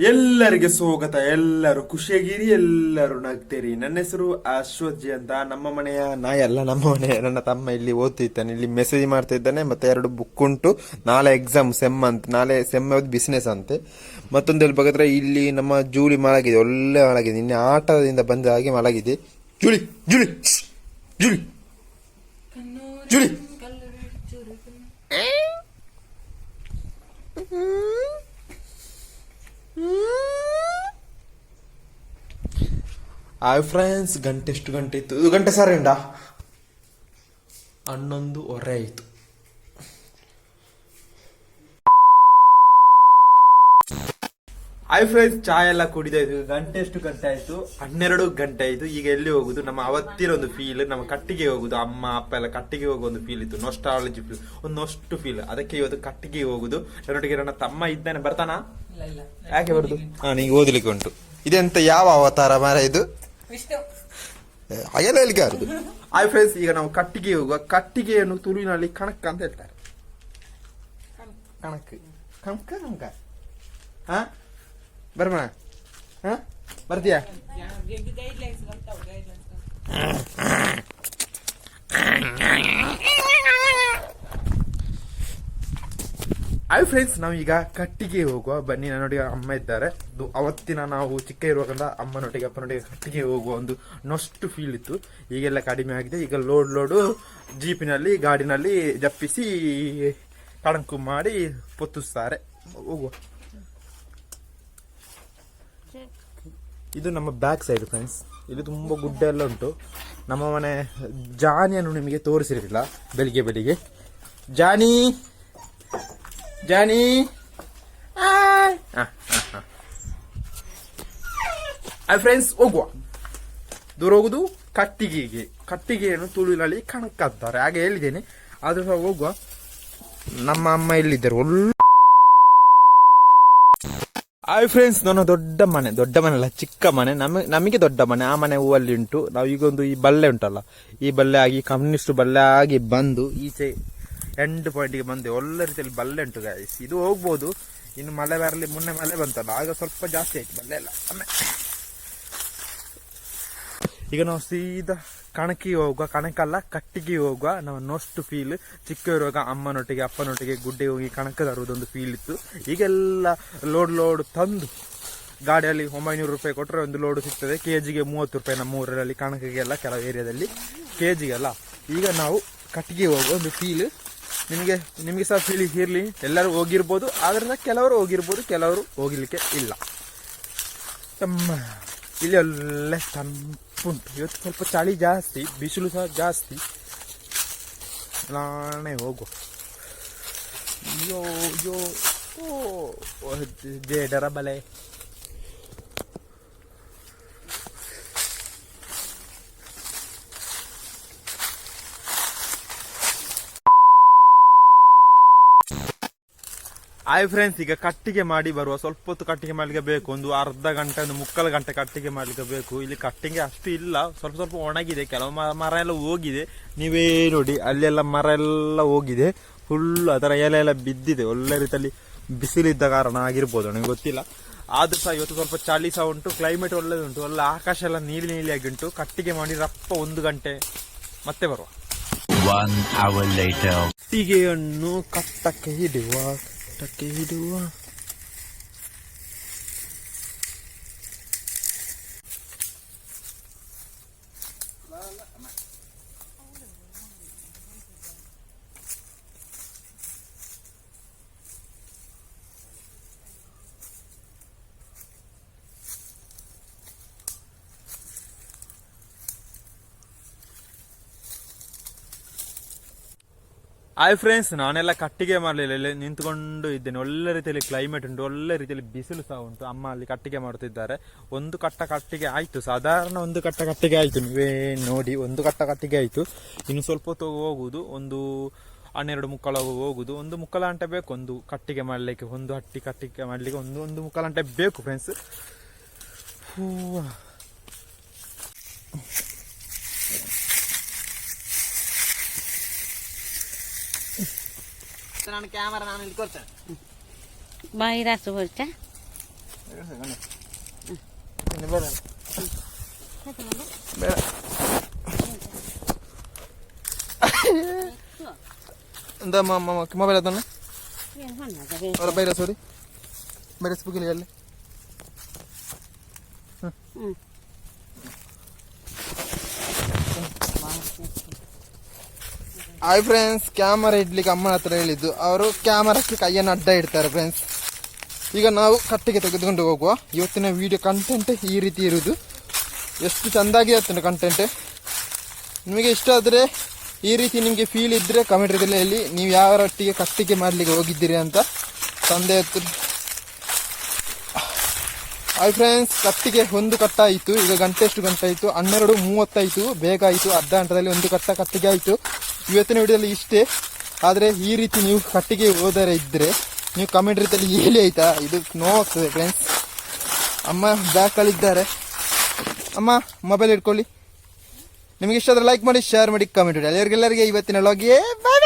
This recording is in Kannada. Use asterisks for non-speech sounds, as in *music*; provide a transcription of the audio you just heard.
ಎಲ್ಲರಿಗೆ ಸ್ವಾಗತ. ಎಲ್ಲರೂ ಖುಷಿಯಾಗಿರಿ ಎಲ್ಲರೂ ನಗ್ತೀರಿ. ನನ್ನ ಹೆಸರು ಅಶ್ವಥ್ ಅಂತ. ನಮ್ಮ ಮನೆಯ ನಾಯಿ ಅಲ್ಲ, ನಮ್ಮ ಮನೆಯ ನನ್ನ ತಮ್ಮ ಇಲ್ಲಿ ಓದ್ತಿದ್ದಾನೆ. ಇಲ್ಲಿ ಮೆಸೇಜ್ ಮಾಡ್ತಾ ಇದ್ದಾನೆ. ಮತ್ತೆ ಎರಡು ಬುಕ್ ಉಂಟು. ನಾಳೆ ಎಕ್ಸಾಮ್ ಸೆಮ್ ಅಂತ. ನಾಳೆ ಸೆಮ್ ಬಿಸ್ನೆಸ್ ಅಂತೆ. ಮತ್ತೊಂದು ಹೇಳ್ಬೇಕಾದ್ರೆ ಇಲ್ಲಿ ನಮ್ಮ ಜೂಲಿ ಮಲಗಿದೆ. ಒಳ್ಳೆ ಮಲಗಿದೆ. ನಿನ್ನೆ ಆಟದಿಂದ ಬಂದ ಹಾಗೆ ಮಲಗಿದೆ. Julie Julie Julie. Julie Julie hi friends ಗಂಟೆ ಎಷ್ಟು ಗಂಟೆ ಇತ್ತು. ಇದು ಗಂಟೆ ಸರ್ ಎಂಡ ಹನ್ನೊಂದು ಹೊರೆ ಆಯಿತು. ಹಾಯ್ ಫ್ರೆಂಡ್ಸ್ ಚಾ ಎಲ್ಲ ಕುಡಿದ ಗಂಟೆ ಎಷ್ಟು ಗಂಟೆ ಆಯ್ತು. ಹನ್ನೆರಡು ಗಂಟೆ ಆಯ್ತು. ಈಗ ಎಲ್ಲಿ ಹೋಗುದು? ನಮ್ಮ ಅವತ್ತಿನ ಒಂದು ಫೀಲ್ ನಮ್ಮ ಕಟ್ಟಿಗೆ ಹೋಗುದು. ಅಮ್ಮ ಅಪ್ಪ ಎಲ್ಲ ಕಟ್ಟಿಗೆ ಹೋಗೋ ಒಂದು ಫೀಲ್ ಇತ್ತು. ನೊಸ್ಟಾಲಜಿ ಫೀಲ್ ಒಂದು ನೊಷ್ಟು ಫೀಲ್ ಅದಕ್ಕೆ ಇವತ್ತು ಕಟ್ಟಿಗೆ ಹೋಗುದು. ನನ್ನೊಟ್ಟಿಗೆ ನನ್ನ ತಮ್ಮ ಇದ್ದಾನೆ. ಬರ್ತಾನಾ? ಯಾಕೆ ಬರುದು? ಹಾ ನಿಂಗೆ ಓದಲಿಕ್ಕೆ ಉಂಟು. ಇದೆಂತ ಯಾವ ಅವತಾರ ಮರ ಇದು? ವಿಷ್ಣು ಹಾಗೆಲ್ಲ ಹೇಳಿಕೆ ಆರುದು ಹಾಯ್ ಫ್ರೆಂಡ್ಸ್ ಈಗ ನಾವು ಕಟ್ಟಿಗೆ ಹೋಗುವ. ಕಟ್ಟಿಗೆಯನ್ನು ತುಳುವಿನಲ್ಲಿ ಕಣಕ್ ಅಂತ ಹೇಳ್ತಾರೆ. ಕಣಕ್. ಕಣಕ ಕಣಕ ಹಾ? ಬರ್ಮ ಹಾ? ಬರ್ತೀಯಾ? *laughs* ಹಾಯ್ ಫ್ರೆಂಡ್ಸ್ ನಾವೀಗ ಕಟ್ಟಿಗೆ ಹೋಗುವ. ಬನ್ನಿ ನನ್ನೊಟ್ಟಿಗೆ ಅಮ್ಮ ಇದ್ದಾರೆ. ಇದು ಅವತ್ತಿನ ನಾವು ಚಿಕ್ಕ ಇರುವಾಗಂದ ಅಮ್ಮನೊಟ್ಟಿಗೆ ಅಪ್ಪನೊಟ್ಟಿಗೆ ಕಟ್ಟಿಗೆ ಹೋಗುವ ಒಂದು ನೊಷ್ಟು ಫೀಲ್ ಇತ್ತು. ಈಗೆಲ್ಲ ಕಡಿಮೆ ಆಗಿದೆ. ಈಗ ಲೋಡ್ ಲೋಡು ಜೀಪಿನಲ್ಲಿ, ಗಾಡಿನಲ್ಲಿ ಜಪ್ಪಿಸಿ ಕಣಕು ಮಾಡಿ ಪೊತ್ತಿಸ್ತಾರೆ. ಹೋಗುವ. ಇದು ನಮ್ಮ ಬ್ಯಾಕ್ ಸೈಡ್ ಫ್ರೆಂಡ್ಸ್ ಇಲ್ಲಿ ತುಂಬ ಗುಡ್ಡ ಎಲ್ಲ ಉಂಟು. ನಮ್ಮ ಮನೆ ಜಾನಿಯನ್ನು ನಿಮಗೆ ತೋರಿಸಿರಲಿಲ್ಲ. ಬೆಳಿಗ್ಗೆ ಬೆಳಿಗ್ಗೆ. ಜಾನಿ! ಜಾನಿ ಫ್ರೆಂಡ್ಸ್ ಹೋಗುವ. ದೂರ ಹೋಗುದು ಕಟ್ಟಿಗೆಗೆ. ಕಟ್ಟಿಗೆಯನ್ನು ತುಳುವಿನಲ್ಲಿ ಕಣಕ್ಕಂತಾರೆ ಹಾಗೆ ಹೇಳಿದ್ದೇನೆ. ಆದ್ರೂ ಸಹ ಹೋಗುವ. ನಮ್ಮ ಅಮ್ಮ ಎಲ್ಲಿದ್ದಾರೆ? ಒಳ್ಳೆ ಹಾಯ್ ಫ್ರೆಂಡ್ಸ್ ನನ್ನ ದೊಡ್ಡ ಮನೆ. ದೊಡ್ಡ ಮನೆ ಅಲ್ಲ ಚಿಕ್ಕ ಮನೆ. ನಮಗೆ ನಮಗೆ ದೊಡ್ಡ ಮನೆ. ಆ ಮನೆ ಹೂವಲ್ಲಿ ಉಂಟು. ನಾವು ಈಗೊಂದು ಈ ಬಲ್ಲೆ ಉಂಟಲ್ಲ. ಈ ಬಲ್ಲೆ ಆಗಿ ಕಮ್ಯುನಿಸ್ಟ್ ಬಲ್ಲೆ ಆಗಿ ಬಂದು ಈಚೆ ಎಂಡ್ ಪಾಯಿಂಟ್ಗೆ ಬಂದೆ. ಒಳ್ಳೆ ರೀತಿಯಲ್ಲಿ ಬಲ್ಲೆ ಉಂಟು ಗಾಯಸ್ ಇದು ಹೋಗ್ಬೋದು. ಇನ್ನು ಮಳೆ ಬರಲಿ, ಮೊನ್ನೆ ಮಳೆ ಬಂತಲ್ಲ, ಆಗ ಸ್ವಲ್ಪ ಜಾಸ್ತಿ ಆಯ್ತು ಬಲ್ಲೆ ಎಲ್ಲ. ಈಗ ನಾವು ಸೀದಾ ಕಣಕಿಗೆ ಹೋಗುವ ಕಣಕಲ್ಲ ಕಟ್ಟಿಗೆ ಹೋಗುವ, ನಾವು ನೋಷ್ಟು ಫೀಲ್ ಚಿಕ್ಕ ಇರುವಾಗ ಅಮ್ಮನೊಟ್ಟಿಗೆ, ಅಪ್ಪನೊಟ್ಟಿಗೆ ಗುಡ್ಡೆ ಹೋಗಿ ಕಣಕ ತರುವುದೊಂದು ಫೀಲ್ ಇತ್ತು. ಈಗೆಲ್ಲ ಲೋಡ್ ಲೋಡ್ ತಂದು ಗಾಡಿಯಲ್ಲಿ ಒಂಬೈನೂರು ರೂಪಾಯಿ ಕೊಟ್ಟರೆ ಒಂದು ಲೋಡ್ ಸಿಗ್ತದೆ. ಕೆ ಜಿಗೆ ಮೂವತ್ತು ರೂಪಾಯಿ ನಮ್ಮ ಊರಲ್ಲಿ ಕಣಕಿಗೆಲ್ಲ ಕೆಲವು ಏರಿಯಾದಲ್ಲಿ ಕೆ ಜಿಗೆಲ್ಲ ಈಗ ನಾವು ಕಟ್ಟಿಗೆ ಹೋಗುವ ಒಂದು ಫೀಲ್ ನಿಮಗೆ ನಿಮಗೆ ಸಹ ಫೀಲಿಂಗ್ ಇರಲಿ. ಎಲ್ಲರೂ ಹೋಗಿರ್ಬೋದು. ಆದ್ದರಿಂದ ಕೆಲವರು ಹೋಗಿರ್ಬೋದು, ಕೆಲವರು ಹೋಗಿಲಿಕ್ಕೆ ಇಲ್ಲ. ತಮ್ಮ ಇಲ್ಲಿ ಒಳ್ಳೆ ತಂಪುಂಟು ಇವತ್ತು ಸ್ವಲ್ಪ ಚಳಿ ಜಾಸ್ತಿ, ಬಿಸಿಲು ಸಹ ಜಾಸ್ತಿ. ನಾನೇ ಹೋಗು ಅಯ್ಯೋ ಅಯ್ಯೋ ಓ ಜೇಡರ ಬಲೆ. ಹಾಯ್ ಫ್ರೆಂಡ್ಸ್ ಈಗ ಕಟ್ಟಿಗೆ ಮಾಡಿ ಬರುವ ಸ್ವಲ್ಪ ಹೊತ್ತು ಕಟ್ಟಿಗೆ ಮಾಡ್ಲಿಕ್ಕೆ ಬೇಕು. ಒಂದು ಅರ್ಧ ಗಂಟೆ ಒಂದು ಮುಕ್ಕಾಲು ಗಂಟೆ ಕಟ್ಟಿಗೆ ಮಾಡ್ಲಿಕ್ಕೆ ಬೇಕು. ಇಲ್ಲಿ ಕಟ್ಟಿಗೆ ಅಷ್ಟು ಇಲ್ಲ. ಸ್ವಲ್ಪ ಸ್ವಲ್ಪ ಒಣಗಿದೆ. ಕೆಲವು ಮರ ಎಲ್ಲ ಹೋಗಿದೆ. ನೀವೇ ನೋಡಿ ಅಲ್ಲೆಲ್ಲ ಮರ ಎಲ್ಲ ಹೋಗಿದೆ. ಫುಲ್ ಅದರ ಎಲೆ ಎಲ್ಲ ಬಿದ್ದಿದೆ. ಒಳ್ಳೆ ರೀತಿಯಲ್ಲಿ ಬಿಸಿಲಿದ್ದ ಕಾರಣ ಆಗಿರ್ಬೋದು. ನನಗೆ ಗೊತ್ತಿಲ್ಲ. ಆದ್ರೂ ಸಹ ಇವತ್ತು ಸ್ವಲ್ಪ ಚಳಿ ಸಹ ಉಂಟು. ಕ್ಲೈಮೇಟ್ ಒಳ್ಳೆದುಂಟು. ಒಳ್ಳೆ ಆಕಾಶ ಎಲ್ಲ ನೀಲಿ ನೀಲಿಯಾಗಿ ಉಂಟು. ಕಟ್ಟಿಗೆ ಮಾಡಿ ರಪ್ಪ ಒಂದು ಗಂಟೆ ಮತ್ತೆ ಬರುವ. ಕಟ್ಟಿಗೆಯನ್ನು ಕಟ್ಟಕ್ಕೆ later. ಕಟ್ಟಿಗೆಯನ್ನು ಕಟ್ಟಕ್ಕೆ ಹಿಡುವ ಕಟ್ಟಕ್ಕೆ ಹಿಡುವ ಹಾಯ್ ಫ್ರೆಂಡ್ಸ್ ನಾನೆಲ್ಲ ಕಟ್ಟಿಗೆ ಮಾಡಲಿಲ್ಲ. ಇಲ್ಲಿ ನಿಂತ್ಕೊಂಡು ಇದ್ದೇನೆ. ಒಳ್ಳೆ ರೀತಿಯಲ್ಲಿ ಕ್ಲೈಮೇಟ್ ಉಂಟು. ಒಳ್ಳೆ ರೀತಿಯಲ್ಲಿ ಬಿಸಿಲು ಸಹ ಉಂಟು. ಅಮ್ಮ ಅಲ್ಲಿ ಕಟ್ಟಿಗೆ ಮಾಡ್ತಿದ್ದಾರೆ ಒಂದು ಕಟ್ಟ ಕಟ್ಟಿಗೆ ಆಯ್ತು. ಸಾಧಾರಣ ಒಂದು ಕಟ್ಟ ಕಟ್ಟಿಗೆ ಆಯ್ತು. ನೀವೇ ನೋಡಿ, ಒಂದು ಕಟ್ಟ ಕಟ್ಟಿಗೆ ಆಯ್ತು. ಇನ್ನು ಸ್ವಲ್ಪ ಹೊತ್ತು ಹೋಗುದು ಒಂದು ಹನ್ನೆರಡು ಮುಕ್ಕಾಲು ಹೋಗುದು ಒಂದು ಮುಕ್ಕಾಲು ಅಂಟೆ ಬೇಕು ಒಂದು ಕಟ್ಟಿಗೆ ಮಾಡಲಿಕ್ಕೆ. ಒಂದು ಹಟ್ಟಿ ಕಟ್ಟಿಗೆ ಮಾಡಲಿಕ್ಕೆ. ಒಂದು ಒಂದು ಮುಕ್ಕಾಲು ಗಂಟೆ ಬೇಕು ಫ್ರೆಂಡ್ಸ್ ನಾನು ಕ್ಯಾಮರಾ ನಾನು ಇಲ್ಲಿ ಕೊಡ್ತೇನೆ ಬಾಯಿ ರಾಸು ಬರ್ತಾ ಇನ್ನು ಬೇಡ ಬೇಡ എന്താ ಮೊಬೈಲ್ ಅದನ್ನು ಅವರ ಬೈರ ಸೋರಿ ಬೈರ ಸ್ಪುಗಿಲಿ ಹಾಯ್ ಫ್ರೆಂಡ್ಸ್ ಕ್ಯಾಮರಾ ಇಡ್ಲಿಕ್ಕೆ ಅಮ್ಮನ ಹತ್ರ ಹೇಳಿದ್ದು. ಅವರು ಕ್ಯಾಮರಾಕ್ಕೆ ಕೈಯನ್ನು ಅಡ್ಡ ಇಡ್ತಾರೆ ಫ್ರೆಂಡ್ಸ್ ಈಗ ನಾವು ಕಟ್ಟಿಗೆ ತೆಗೆದುಕೊಂಡು ಹೋಗುವ. ಇವತ್ತಿನ ವಿಡಿಯೋ ಕಂಟೆಂಟ್ ಈ ರೀತಿ ಇರುವುದು. ಎಷ್ಟು ಚೆಂದಾಗಿ ಇರ್ತದೆ ಕಂಟೆಂಟ್ ನಿಮಗೆ ಇಷ್ಟ ಆದರೆ ಈ ರೀತಿ ನಿಮಗೆ ಫೀಲ್ ಇದ್ದರೆ ಕಮೆಂಟ್ ಹೇಳಿ. ನೀವು ಯಾವರೊಟ್ಟಿಗೆ ಕಟ್ಟಿಗೆ ಮಾಡಲಿಕ್ಕೆ ಹೋಗಿದ್ದೀರಿ ಅಂತ ತಂದೆ ಹತ್ರ. ಹಾಯ್ ಫ್ರೆಂಡ್ಸ್ ಕಟ್ಟಿಗೆ ಒಂದು ಕಟ್ಟಾಯಿತು ಈಗ ಗಂಟೆ ಎಷ್ಟು ಗಂಟೆ ಆಯಿತು. ಹನ್ನೆರಡು ಮೂವತ್ತಾಯಿತು ಬೇಗ ಆಯಿತು. ಅರ್ಧ ಗಂಟೆದಲ್ಲಿ ಒಂದು ಕಟ್ಟ ಕಟ್ಟಿಗೆ ಆಯಿತು. ಇವತ್ತಿನ ವಿಡಿಯೋದಲ್ಲಿ ಇಷ್ಟೇ. ಆದರೆ ಈ ರೀತಿ ನೀವು ಕಟ್ಟಿಗೆ ಹೋದರೆ ಇದ್ದರೆ ನೀವು ಕಮೆಂಟ್ ರೀತಿಯಲ್ಲಿ ಹೇಳಿ ಆಯಿತಾ? ಇದು ನೋವಾಗ್ತದೆ ಫ್ರೆಂಡ್ಸ್ ಅಮ್ಮ ಬ್ಯಾಕಲ್ಲಿದ್ದಾರೆ ಅಮ್ಮ ಮೊಬೈಲ್ ಇಟ್ಕೊಳ್ಳಿ ನಿಮಗೆ ಇಷ್ಟ ಆದರೆ ಲೈಕ್ ಮಾಡಿ ಶೇರ್ ಮಾಡಿ ಕಮೆಂಟ್ ಮಾಡಿ. ಎಲ್ಲರಿಗೆಲ್ಲರಿಗೆ ಇವತ್ತಿನ ಲಾಗಿಯೇ ಬಾಯ್